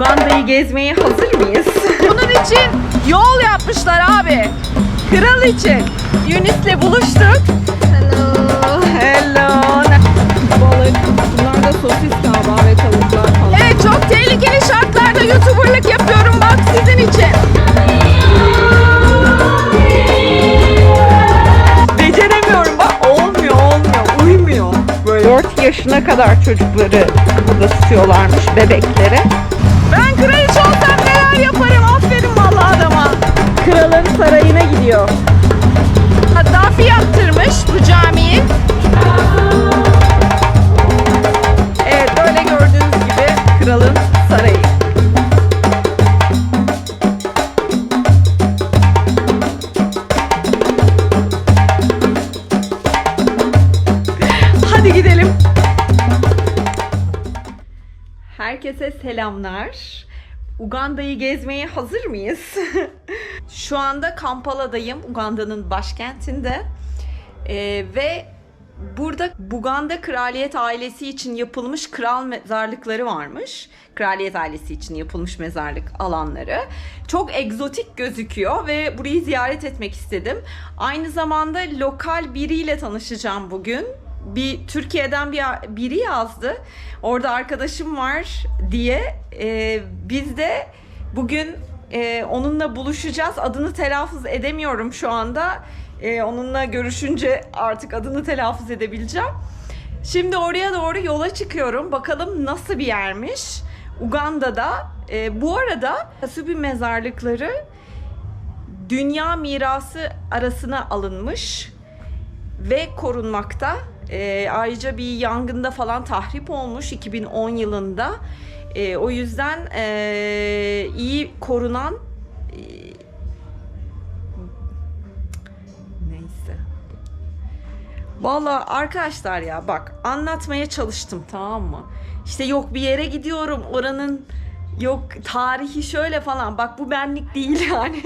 Uganda'yı gezmeye hazır mıyız? Bunun için yol yapmışlar abi. Kral için. Yunus'le buluştuk. Hello. Hello. Balık. Bunlar da sosis galiba ve tavuklar falan. Evet çok tehlikeli şartlarda YouTuber'lık yapıyorum bak sizin için. Beceremiyorum bak olmuyor olmuyor uymuyor. Böyle 4 yaşına kadar çocukları burada tutuyorlarmış bebekleri. Ben kraliçe olsam neler yaparım aferin vallahi adama. Kralın sarayına gidiyor. Gaddafi yaptırmış bu camiyi. Evet böyle gördüğünüz gibi kralın Herkese selamlar. Uganda'yı gezmeye hazır mıyız? Şu anda Kampala'dayım, Uganda'nın başkentinde. Ee, ve burada Buganda kraliyet ailesi için yapılmış kral mezarlıkları varmış. Kraliyet ailesi için yapılmış mezarlık alanları. Çok egzotik gözüküyor ve burayı ziyaret etmek istedim. Aynı zamanda lokal biriyle tanışacağım bugün. Bir Türkiye'den bir biri yazdı. Orada arkadaşım var diye. Ee, biz de bugün e, onunla buluşacağız. Adını telaffuz edemiyorum şu anda. Ee, onunla görüşünce artık adını telaffuz edebileceğim. Şimdi oraya doğru yola çıkıyorum. Bakalım nasıl bir yermiş. Uganda'da. Ee, bu arada Kasubi mezarlıkları dünya mirası arasına alınmış ve korunmakta. Ee, ayrıca bir yangında falan tahrip olmuş 2010 yılında. Ee, o yüzden ee, iyi korunan ee, neyse. Vallahi arkadaşlar ya bak anlatmaya çalıştım tamam mı? İşte yok bir yere gidiyorum oranın yok tarihi şöyle falan bak bu benlik değil yani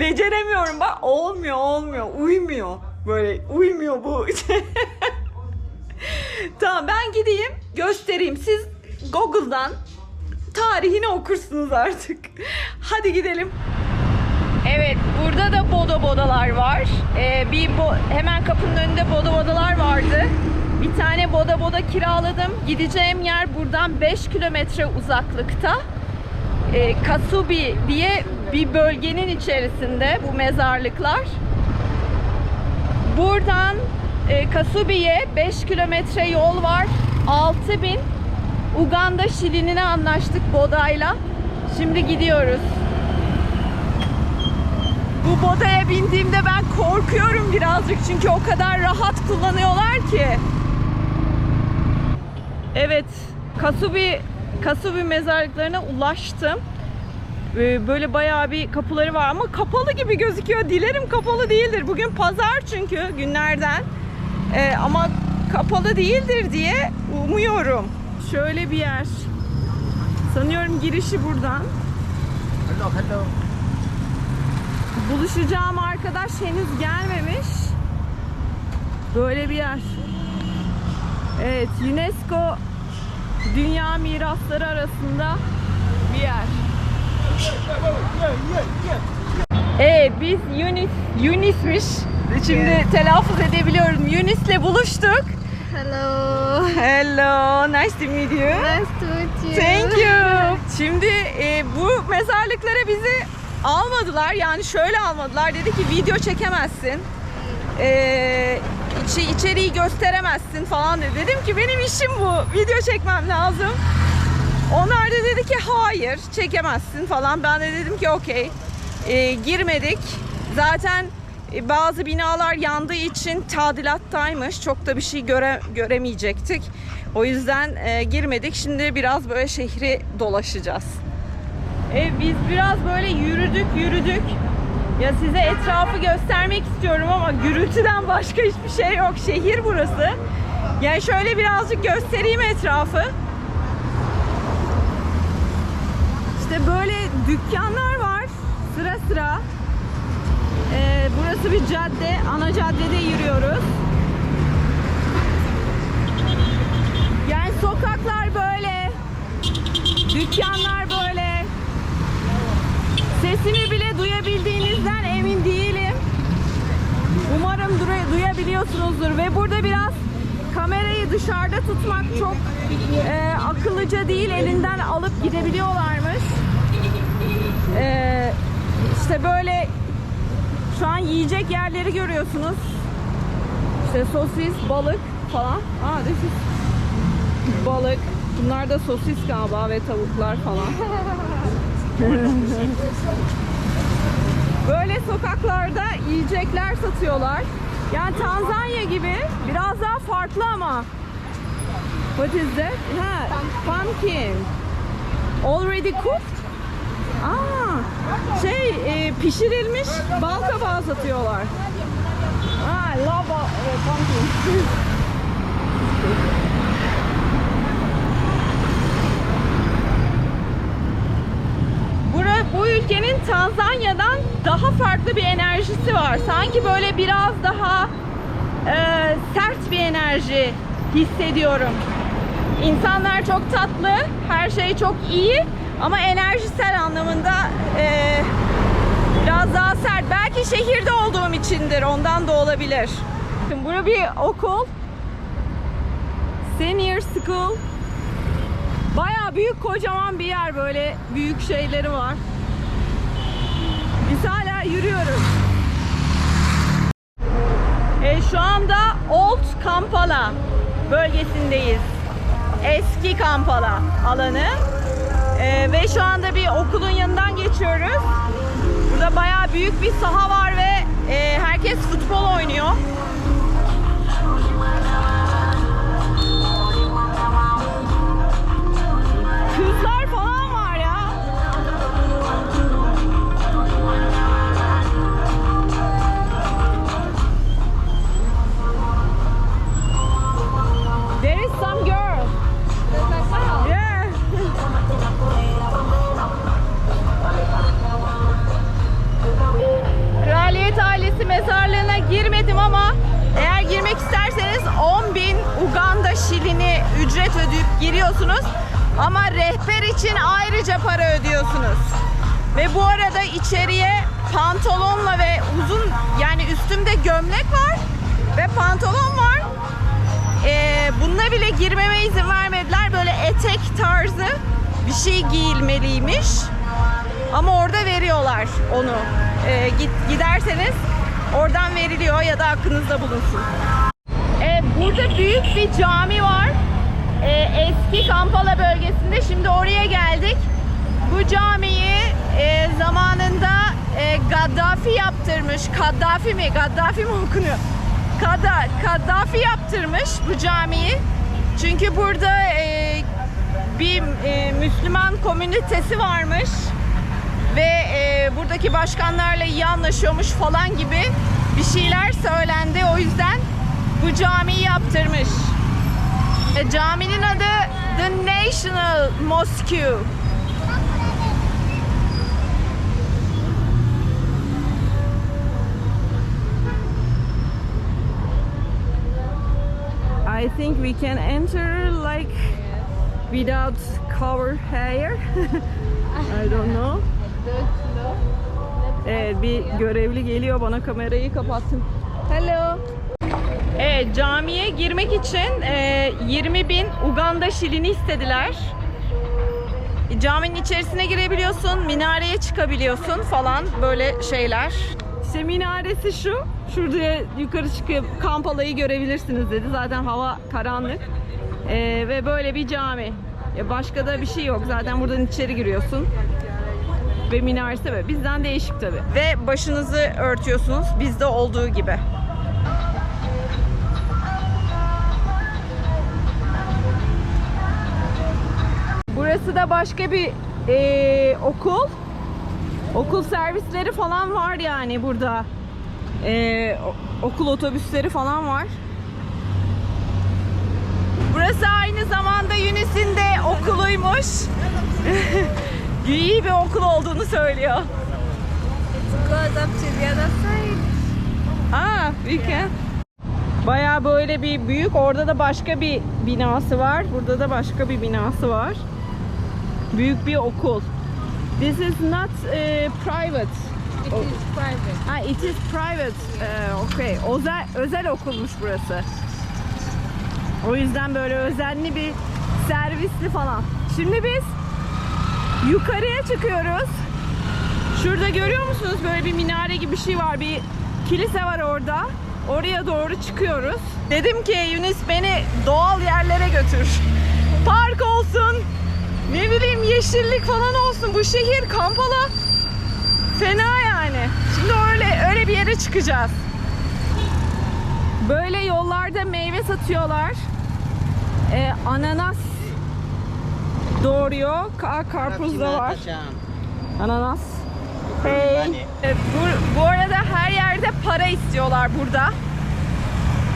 beceremiyorum bak olmuyor olmuyor uymuyor böyle uymuyor bu tamam ben gideyim göstereyim siz Google'dan tarihini okursunuz artık hadi gidelim Evet, burada da boda bodalar var. Ee, bir bo- hemen kapının önünde boda bodalar vardı. Bir tane boda boda kiraladım. Gideceğim yer buradan 5 kilometre uzaklıkta. Ee, Kasubi diye bir bölgenin içerisinde bu mezarlıklar. Buradan e, Kasubi'ye 5 kilometre yol var. 6000 Uganda şilinine anlaştık Boda'yla. Şimdi gidiyoruz. Bu bodaya bindiğimde ben korkuyorum birazcık çünkü o kadar rahat kullanıyorlar ki. Evet, Kasubi Kasubi mezarlıklarına ulaştım. Ee, Böyle bayağı bir kapıları var ama kapalı gibi gözüküyor. Dilerim kapalı değildir. Bugün pazar çünkü günlerden. Ee, ama kapalı değildir diye umuyorum. Şöyle bir yer. Sanıyorum girişi buradan. Hello, hello. Buluşacağım arkadaş henüz gelmemiş. Böyle bir yer. Evet, UNESCO Dünya Mirasları arasında bir yer. Evet, biz Yunis, Yunis'miş. Şimdi telaffuz edebiliyorum. Yunis'le buluştuk. Hello. Hello, nice to meet you. Nice to meet you. Thank you. Şimdi e, bu mezarlıklara bizi almadılar. Yani şöyle almadılar. Dedi ki video çekemezsin. E, içi, içeriği gösteremezsin falan dedi. Dedim ki benim işim bu. Video çekmem lazım. Onlar da dedi ki hayır çekemezsin falan. Ben de dedim ki okey. E, girmedik. Zaten bazı binalar yandığı için tadilattaymış. Çok da bir şey göre, göremeyecektik. O yüzden e, girmedik. Şimdi biraz böyle şehri dolaşacağız. E, biz biraz böyle yürüdük yürüdük. Ya size etrafı göstermek istiyorum ama gürültüden başka hiçbir şey yok. Şehir burası. Yani şöyle birazcık göstereyim etrafı. İşte böyle dükkanlar var sıra sıra. Ee, burası bir cadde, ana caddede yürüyoruz. Yani sokaklar böyle, dükkanlar böyle. Sesimi bile duyabildiğinizden emin değilim. Umarım duya- duyabiliyorsunuzdur ve burada biraz kamerayı dışarıda tutmak çok e, akıllıca değil. Elinden alıp gidebiliyorlarmış. E, işte böyle şu an yiyecek yerleri görüyorsunuz. İşte sosis, balık falan. Aa, is balık. Bunlar da sosis galiba ve tavuklar falan. Böyle sokaklarda yiyecekler satıyorlar. Yani Tanzanya gibi biraz daha farklı ama. What is that? Ha, pumpkin. Already cooked? Aa, şey e, pişirilmiş bal kabağı satıyorlar. Love bal- e, pumpkin. Bura, bu ülkenin Tanzanya'dan daha farklı bir enerjisi var. Sanki böyle biraz daha e, sert bir enerji hissediyorum. İnsanlar çok tatlı, her şey çok iyi ama enerjisel anlamında e, biraz daha sert. Belki şehirde olduğum içindir, ondan da olabilir. Şimdi Bura bir okul. Senior School. Bayağı büyük kocaman bir yer böyle büyük şeyleri var. Biz hala yürüyoruz. E, şu anda Old Kampala bölgesindeyiz. Eski Kampala alanı. E, ve şu anda bir okulun yanından geçiyoruz. Burada bayağı büyük bir saha var ve e, herkes futbol oynuyor. Girmedim ama eğer girmek isterseniz 10 bin Uganda şilini ücret ödeyip giriyorsunuz. Ama rehber için ayrıca para ödüyorsunuz. Ve bu arada içeriye pantolonla ve uzun yani üstümde gömlek var ve pantolon var. Ee, bununla bile girmeme izin vermediler. Böyle etek tarzı bir şey giyilmeliymiş. Ama orada veriyorlar onu. Ee, git giderseniz oradan veriliyor ya da aklınızda bulunsun. Ee, burada büyük bir cami var. Ee, eski Kampala bölgesinde. Şimdi oraya geldik. Bu camiyi e, zamanında e, Gaddafi yaptırmış. Kaddafi mi? Gaddafi mi okunuyor? Kada, Kaddafi yaptırmış bu camiyi. Çünkü burada e, bir e, Müslüman komünitesi varmış ve e, buradaki başkanlarla iyi anlaşıyormuş falan gibi bir şeyler söylendi. O yüzden bu camiyi yaptırmış. E, caminin adı The National Mosque. I think we can enter like without cover hair. I don't know. Evet bir görevli geliyor bana kamerayı kapattın. Hello. Evet camiye girmek için e, 20 bin Uganda şilini istediler. E, Caminin içerisine girebiliyorsun, minareye çıkabiliyorsun falan böyle şeyler. İşte minaresi şu. Şurada yukarı çıkıp Kampala'yı görebilirsiniz dedi. Zaten hava karanlık. E, ve böyle bir cami. E, başka da bir şey yok. Zaten buradan içeri giriyorsun ve minaresi böyle. Bizden değişik tabi. Ve başınızı örtüyorsunuz bizde olduğu gibi. Burası da başka bir eee, okul. Okul servisleri falan var yani burada. O- okul otobüsleri falan var. Burası aynı zamanda Yunus'un de okuluymuş. İyi bir okul olduğunu söylüyor. Goes up to the other side. Aa, we can. Bayağı böyle bir büyük. Orada da başka bir binası var. Burada da başka bir binası var. Büyük bir okul. This is not uh, private. It is private. Ha, it is private. Ee, okay. Özel, özel okulmuş burası. O yüzden böyle özenli bir servisli falan. Şimdi biz yukarıya çıkıyoruz. Şurada görüyor musunuz böyle bir minare gibi bir şey var. Bir kilise var orada. Oraya doğru çıkıyoruz. Dedim ki Yunus beni doğal yerlere götür. Park olsun. Ne bileyim yeşillik falan olsun. Bu şehir Kampala Fena yani. Şimdi öyle öyle bir yere çıkacağız. Böyle yollarda meyve satıyorlar. Ee, ananas doğuruyor. Ka- karpuz da var. Ananas. Hey. Ee, Bu, bu arada her yerde para istiyorlar burada.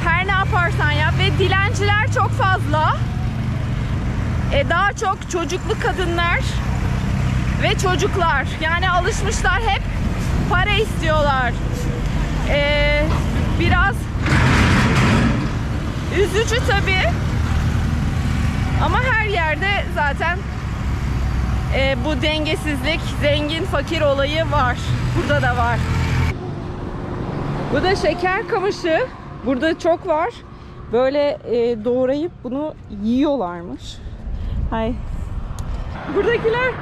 Her ne yaparsan yap ve dilenciler çok fazla. Ee, daha çok çocuklu kadınlar ve çocuklar. Yani alışmışlar hep para istiyorlar. Ee, biraz üzücü tabii. Ama her yerde zaten e, bu dengesizlik, zengin fakir olayı var. Burada da var. Bu da şeker kamışı. Burada çok var. Böyle e, doğrayıp bunu yiyorlarmış. Hay. Buradakiler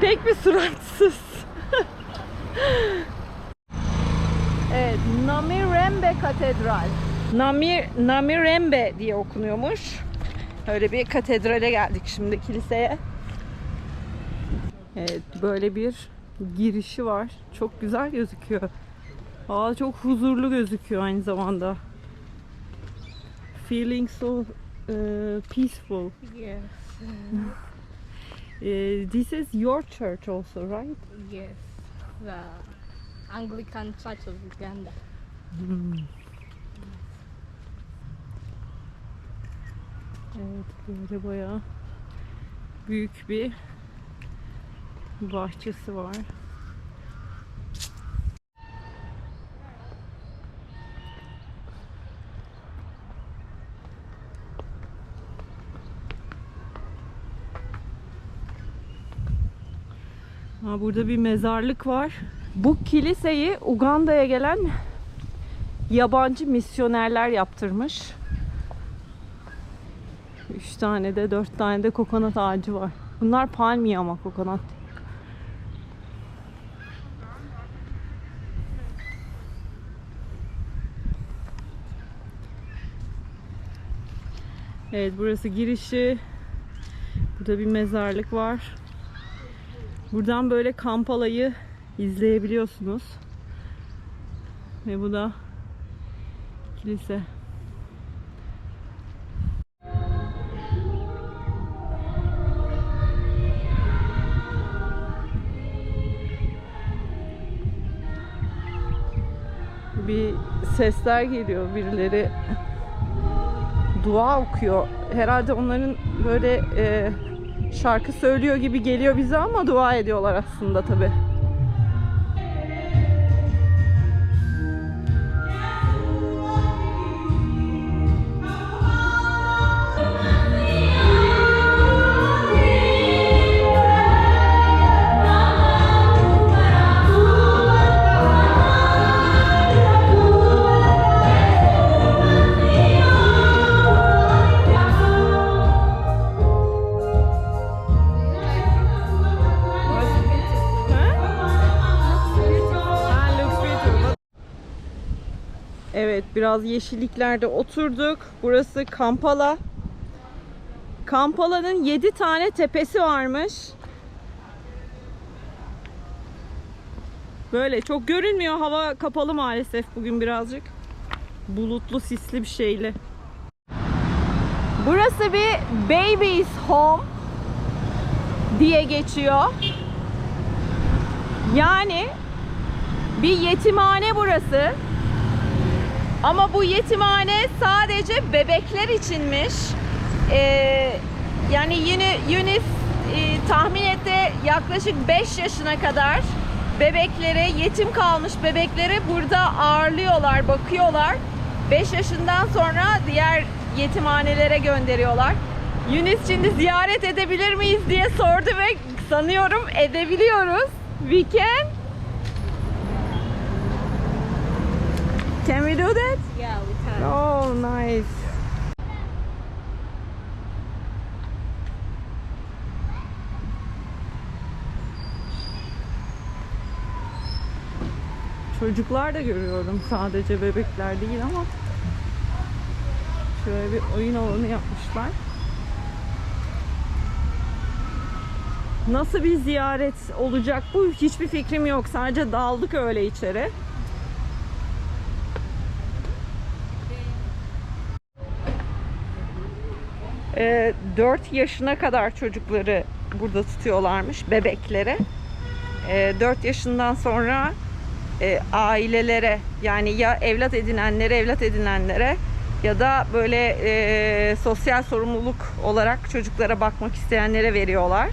pek bir suratsız. evet, Namirembe Katedral. Namir, Namirembe diye okunuyormuş. Öyle bir katedrale geldik şimdi kiliseye. Evet, böyle bir girişi var. Çok güzel gözüküyor. Aa, çok huzurlu gözüküyor aynı zamanda. Feeling so uh, peaceful. Yes. Uh, this is your church also, right? Yes. The Anglican Church of Uganda. Evet, böyle bayağı büyük bir bahçesi var. Ha, burada bir mezarlık var. Bu kiliseyi Uganda'ya gelen yabancı misyonerler yaptırmış. Tane de dört tane de kokonat ağacı var. Bunlar palmiye ama kokonat. Evet burası girişi. Burada bir mezarlık var. Buradan böyle Kampala'yı izleyebiliyorsunuz. Ve bu da kilise. Sesler geliyor. Birileri dua okuyor. Herhalde onların böyle e, şarkı söylüyor gibi geliyor bize ama dua ediyorlar aslında tabi. Biraz yeşilliklerde oturduk. Burası Kampala. Kampala'nın 7 tane tepesi varmış. Böyle çok görünmüyor. Hava kapalı maalesef bugün birazcık. Bulutlu sisli bir şeyli. Burası bir baby's home diye geçiyor. Yani bir yetimhane burası. Ama bu yetimhane sadece bebekler içinmiş. Ee, yani yine Yunus e, tahmin etti yaklaşık 5 yaşına kadar bebekleri, yetim kalmış bebekleri burada ağırlıyorlar, bakıyorlar. 5 yaşından sonra diğer yetimhanelere gönderiyorlar. Yunus şimdi ziyaret edebilir miyiz diye sordu ve sanıyorum edebiliyoruz. We can. Can we do that? Yeah, we can. Oh, nice. Çocuklar da görüyorum. Sadece bebekler değil ama şöyle bir oyun alanı yapmışlar. Nasıl bir ziyaret olacak bu? Hiçbir fikrim yok. Sadece daldık öyle içeri. E, 4 yaşına kadar çocukları burada tutuyorlarmış bebekleri. E, 4 yaşından sonra e, ailelere yani ya evlat edinenlere evlat edinenlere ya da böyle e, sosyal sorumluluk olarak çocuklara bakmak isteyenlere veriyorlar.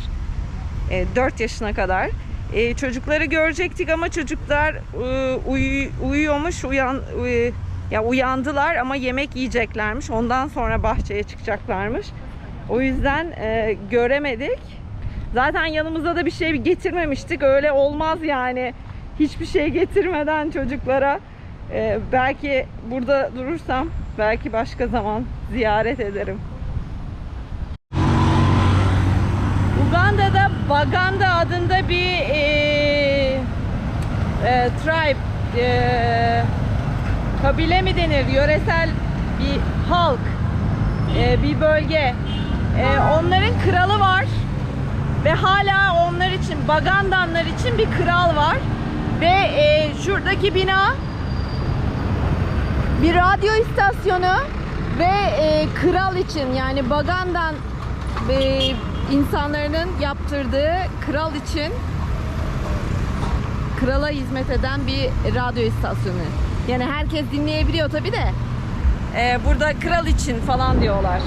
E, 4 yaşına kadar. E, çocukları görecektik ama çocuklar e, uyu- uyuyormuş, uyan uy- ya uyandılar ama yemek yiyeceklermiş. Ondan sonra bahçeye çıkacaklarmış. O yüzden e, göremedik. Zaten yanımıza da bir şey getirmemiştik. Öyle olmaz yani. Hiçbir şey getirmeden çocuklara e, belki burada durursam belki başka zaman ziyaret ederim. Uganda'da Baganda adında bir e, e, tribe e, kabile mi denir yöresel bir halk e, bir bölge E, onların kralı var ve hala onlar için Bagandanlar için bir kral var ve e, şuradaki bina bir radyo istasyonu ve e, kral için yani Bagandan e, insanların yaptırdığı kral için krala hizmet eden bir radyo istasyonu. Yani herkes dinleyebiliyor tabi de. Ee, burada kral için falan diyorlar.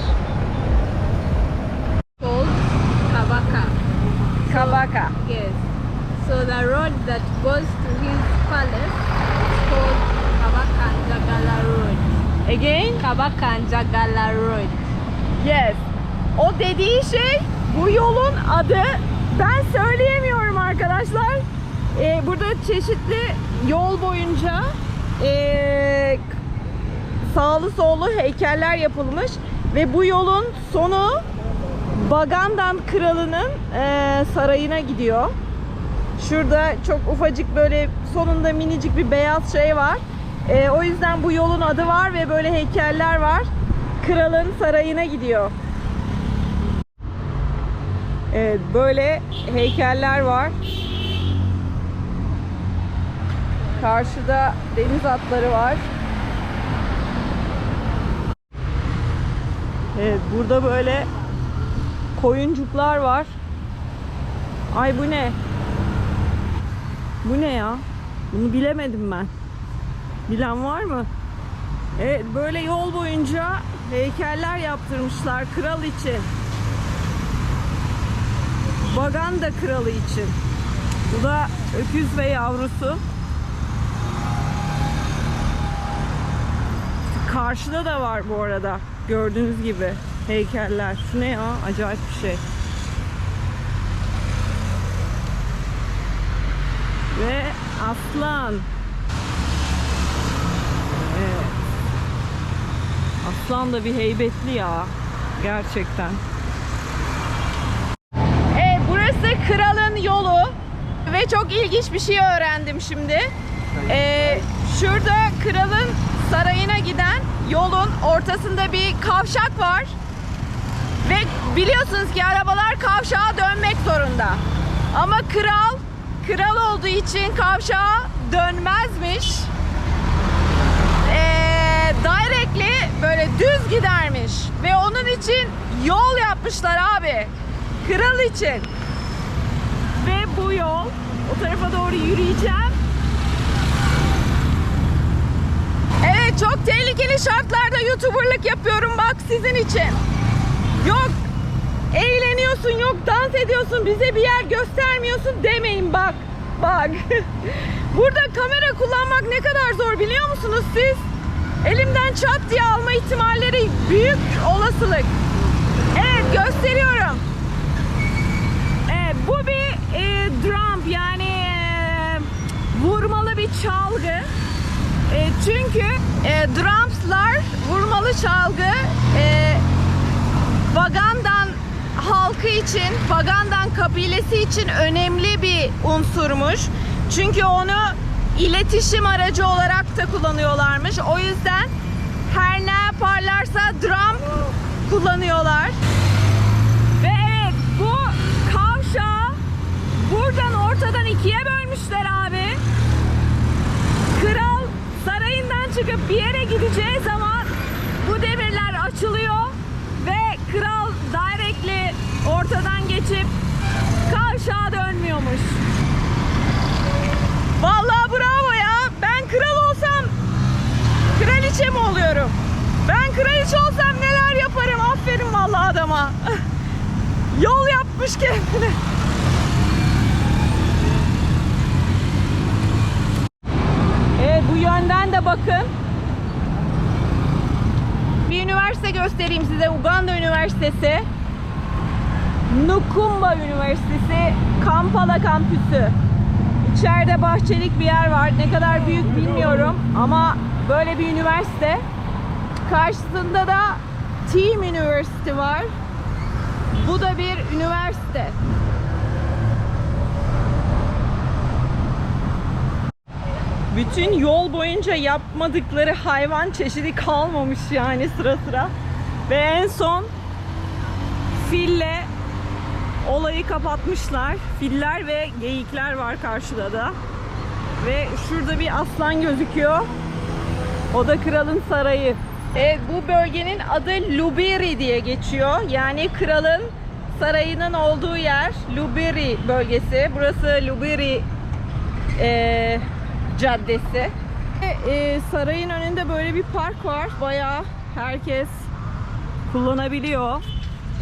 Called Kabaka. Kabaka. Yes. So the road that goes to his palace is called Kabaka and Jagala Road. Again? Kabaka and Jagala Road. Yes. O dediği şey bu yolun adı. Ben söyleyemiyorum arkadaşlar. Ee, burada çeşitli yol boyunca ee, sağlı sollu heykeller yapılmış ve bu yolun sonu Bagandan kralının ee, sarayına gidiyor. Şurada çok ufacık böyle sonunda minicik bir beyaz şey var. Ee, o yüzden bu yolun adı var ve böyle heykeller var. Kralın sarayına gidiyor. Evet, böyle heykeller var. Karşıda deniz atları var. Evet, burada böyle koyuncuklar var. Ay bu ne? Bu ne ya? Bunu bilemedim ben. Bilen var mı? Evet, böyle yol boyunca heykeller yaptırmışlar kral için. Baganda kralı için. Bu da öküz ve yavrusu. Karşıda da var bu arada. Gördüğünüz gibi heykeller. Şu ne ya? Acayip bir şey. Ve aslan. Evet. Aslan da bir heybetli ya. Gerçekten. Evet, burası kralın yolu ve çok ilginç bir şey öğrendim şimdi. Ee, şurada kralın sarayına giden yolun ortasında bir kavşak var. Ve biliyorsunuz ki arabalar kavşağa dönmek zorunda. Ama kral, kral olduğu için kavşağa dönmezmiş. Ee, directly böyle düz gidermiş. Ve onun için yol yapmışlar abi. Kral için. Ve bu yol o tarafa doğru yürüyeceğim. böyle şartlarda youtuberlık yapıyorum bak sizin için. Yok eğleniyorsun yok dans ediyorsun bize bir yer göstermiyorsun demeyin bak. Bak. Burada kamera kullanmak ne kadar zor biliyor musunuz siz? Elimden çat diye alma ihtimalleri büyük olasılık. Evet gösteriyorum. Evet bu bir e, drum yani e, vurmalı bir çalgı. E, çünkü e, drumslar vurmalı çalgı e, Vagandan halkı için, Vagandan kabilesi için önemli bir unsurmuş. Çünkü onu iletişim aracı olarak da kullanıyorlarmış. O yüzden her ne yaparlarsa drum kullanıyorlar. Ve evet bu kavşağı buradan ortadan ikiye bölmüşler abi. Kral sarayından çıkıp bir yere gideceği zaman bu demirler açılıyor ve kral directly ortadan geçip kavşağa dönmüyormuş. Vallahi bravo ya. Ben kral olsam kraliçe mi oluyorum? Ben kraliçe olsam neler yaparım? Aferin vallahi adama. Yol yapmış kendine. Evet bu yönden de bakın. Bir üniversite göstereyim size. Uganda Üniversitesi. Nukumba Üniversitesi Kampala kampüsü. İçeride bahçelik bir yer var. Ne kadar büyük bilmiyorum ama böyle bir üniversite. Karşısında da Team University var. Bu da bir üniversite. Bütün yol boyunca yapmadıkları hayvan çeşidi kalmamış yani sıra sıra. Ve en son fille olayı kapatmışlar. Filler ve geyikler var karşıda da. Ve şurada bir aslan gözüküyor. O da kralın sarayı. Evet bu bölgenin adı Lubiri diye geçiyor. Yani kralın sarayının olduğu yer Lubiri bölgesi. Burası Lubiri eee, caddesi. Eee, sarayın önünde böyle bir park var. Bayağı herkes kullanabiliyor.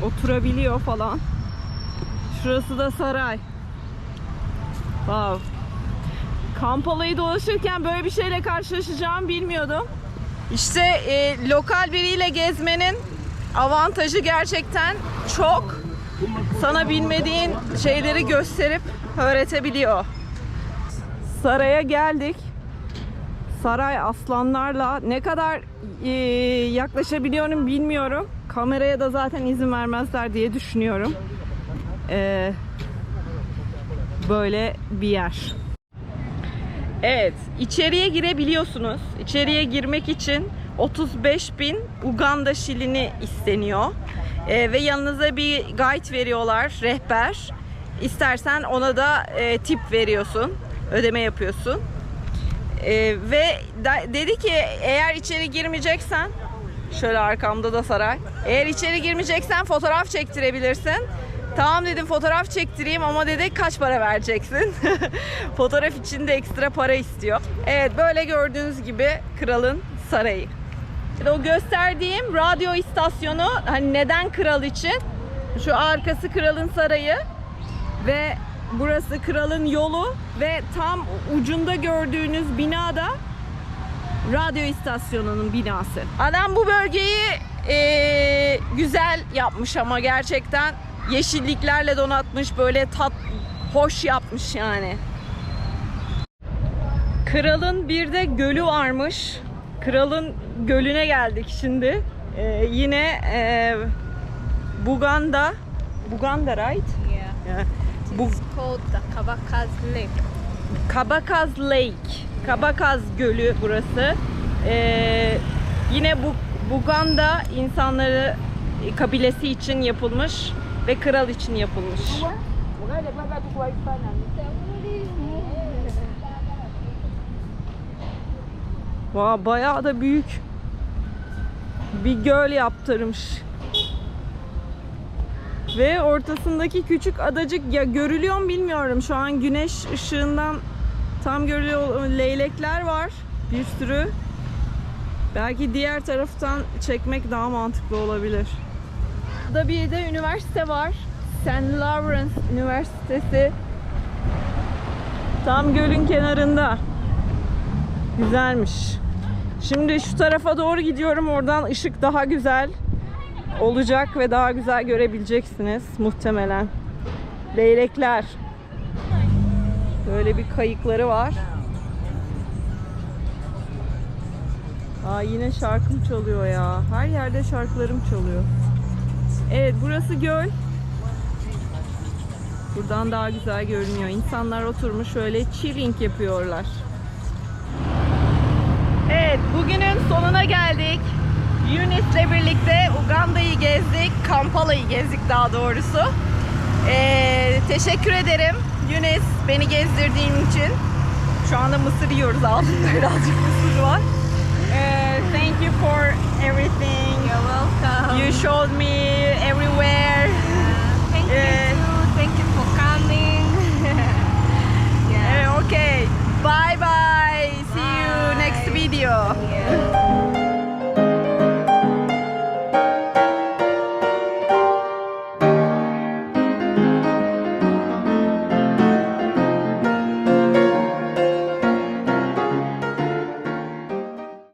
Oturabiliyor falan. Şurası da saray. Wow. Kampala'yı dolaşırken böyle bir şeyle karşılaşacağımı bilmiyordum. İşte e, lokal biriyle gezmenin avantajı gerçekten çok. Sana bilmediğin şeyleri gösterip öğretebiliyor. Saraya geldik. Saray aslanlarla ne kadar e, yaklaşabiliyorum bilmiyorum. Kameraya da zaten izin vermezler diye düşünüyorum. E, böyle bir yer. Evet, içeriye girebiliyorsunuz. İçeriye girmek için 35 bin Uganda şilini isteniyor. Ee, ve yanınıza bir guide veriyorlar, rehber. İstersen ona da e, tip veriyorsun, ödeme yapıyorsun. Ee, ve da- dedi ki eğer içeri girmeyeceksen, şöyle arkamda da saray. Eğer içeri girmeyeceksen fotoğraf çektirebilirsin. Tamam dedim fotoğraf çektireyim ama dedi kaç para vereceksin? fotoğraf için de ekstra para istiyor. Evet böyle gördüğünüz gibi kralın sarayı. O gösterdiğim radyo istasyonu hani neden kral için? Şu arkası kralın sarayı ve burası kralın yolu ve tam ucunda gördüğünüz binada radyo istasyonunun binası. Adam bu bölgeyi eee, güzel yapmış ama gerçekten yeşilliklerle donatmış böyle tat hoş yapmış yani. Kralın bir de gölü varmış. Kralın gölüne geldik şimdi. Ee, yine e, Buganda Buganda right? Yeah. Yeah. Bu It's called the Kabakaz Lake. Kabakaz Lake. Kabakaz Gölü burası. Ee, yine bu Buganda insanları kabilesi için yapılmış ve kral için yapılmış. Vay bayağı da büyük bir göl yaptırmış. Ve ortasındaki küçük adacık ya görülüyor mu bilmiyorum. Şu an güneş ışığından tam görülüyor. Leylekler var bir sürü. Belki diğer taraftan çekmek daha mantıklı olabilir. Burada bir de üniversite var. St. Lawrence Üniversitesi. Tam gölün kenarında. Güzelmiş. Şimdi şu tarafa doğru gidiyorum. Oradan ışık daha güzel olacak ve daha güzel görebileceksiniz muhtemelen. Leylekler. Böyle bir kayıkları var. Aa yine şarkım çalıyor ya. Her yerde şarkılarım çalıyor. Evet burası göl. Buradan daha güzel görünüyor. İnsanlar oturmuş şöyle chilling yapıyorlar. Evet bugünün sonuna geldik. Eunice'le birlikte Uganda'yı gezdik, Kampala'yı gezdik daha doğrusu. Ee, teşekkür ederim Eunice beni gezdirdiğin için. Şu anda mısır yiyoruz altında birazcık mısır var. Ee, thank you for everything. You're welcome. You showed me everywhere. Yeah. Thank yeah. you. Thank you for coming. yeah. Eh, okay. Bye bye. bye. See you next video. Yeah.